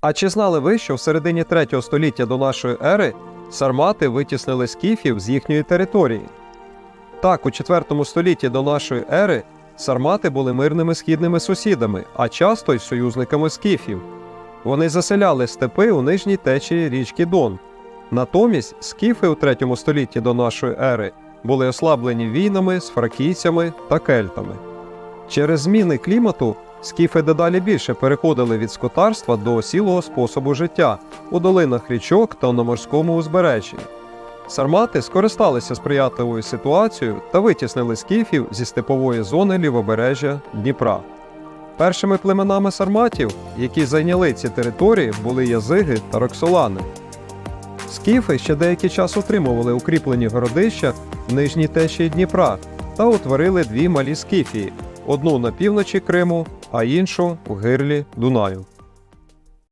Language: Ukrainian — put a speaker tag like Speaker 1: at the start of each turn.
Speaker 1: А чи знали ви, що в середині 3 століття до нашої ери сармати витіснили скіфів з їхньої території? Так, у 4 столітті до нашої ери сармати були мирними східними сусідами, а часто й союзниками скіфів. Вони заселяли степи у нижній течії річки Дон. Натомість скіфи у 3 столітті до нашої ери були ослаблені війнами з фракійцями та кельтами. Через зміни клімату скіфи дедалі більше переходили від скотарства до осілого способу життя у долинах річок та на морському узбережжі. Сармати скористалися сприятливою ситуацією та витіснили скіфів зі степової зони лівобережжя Дніпра. Першими племенами сарматів, які зайняли ці території, були язиги та роксолани. Скіфи ще деякий час утримували укріплені городища в нижній течії Дніпра та утворили дві малі скіфії: одну на півночі Криму, а іншу у гирлі Дунаю.